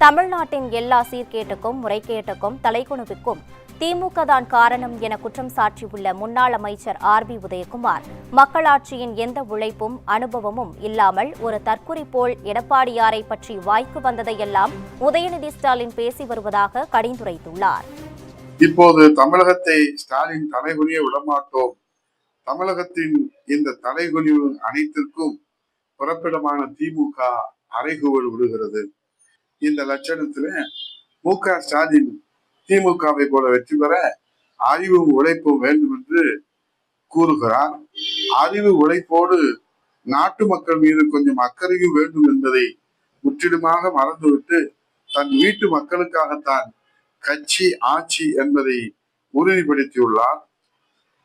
தமிழ்நாட்டின் எல்லா சீர்கேட்டுக்கும் முறைகேட்டுக்கும் தலைகுனிவுக்கும் திமுக தான் காரணம் என குற்றம் சாட்டியுள்ள முன்னாள் அமைச்சர் ஆர் பி உதயகுமார். மக்களாட்சியின் எந்த உழைப்பும் அனுபவமும் இல்லாமல் ஒரு தற்குறி போல் எடப்பாடியாரை பற்றி வாய்க்கு வந்ததையெல்லாம் உதயநிதி ஸ்டாலின் பேசி வருவதாக கடிந்துரைத்துள்ளார். இப்போது தமிழகத்தை ஸ்டாலின் தலைகுனிய விடமாட்டோம். தமிழகத்தின் இந்த தலைகுனிவு அனைத்திற்கும் புறப்பிடமான திமுக அறைகூவல் விடுகிறது. இந்த லட்சணத்துல மு க ஸ்டாலின் திமுகவை போல வெற்றி பெற அறிவும் உழைப்பும் வேண்டும் என்று கூறுகிறார். அறிவு உழைப்போடு நாட்டு மக்கள் மீது கொஞ்சம் அக்கறையும் வேண்டும் என்பதை முற்றிலுமாக மறந்துவிட்டு தன் வீட்டு மக்களுக்காகத்தான் கட்சி ஆட்சி என்பதை உறுதிப்படுத்தியுள்ளார்.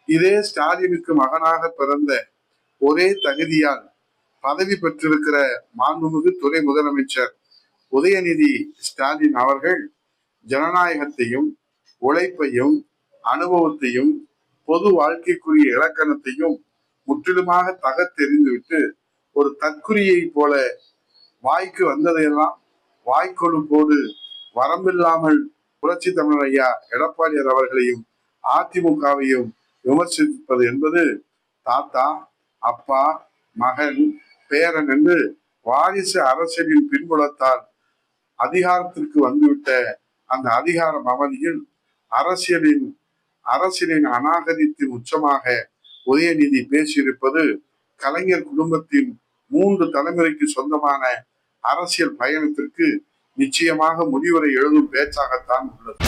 இதே ஸ்டாலினுக்கு மகனாக பிறந்த ஒரே தகுதியால் பதவி பெற்றிருக்கிற மாண்புமிகு துணை முதலமைச்சர் உதயநிதி ஸ்டாலின் அவர்கள் ஜனநாயகத்தையும் உழைப்பையும் அனுபவத்தையும் பொது வாழ்க்கைக்குரிய இலக்கணத்தையும் முற்றிலுமாக தகத்தெறிந்துவிட்டு ஒரு தற்குறியை போல வாய்க்கு வந்ததையெல்லாம் வாய்க்கொழுப்போடு வரம்பில்லாமல் புரட்சி தமிழர் ஐயா எடப்பாடியார் அவர்களையும் அதிமுகவையும் விமர்சிப்பது என்பது தாத்தா அப்பா மகன் பேரன் என்று வாரிசு அரசியலின் பின்புலத்தால் அதிகாரத்திற்கு வந்துவிட்ட அந்த அதிகார பவனியில் அரசியலின் அரசியலின் அநாகரித்தின் உச்சமாக உதயநிதி பேசியிருப்பது கலைஞர் குடும்பத்தின் மூன்று தலைமுறைக்கு சொந்தமான அரசியல் பயணத்திற்கு நிச்சயமாக முடிவுரை எழுதும் பேச்சாகத்தான் உள்ளது.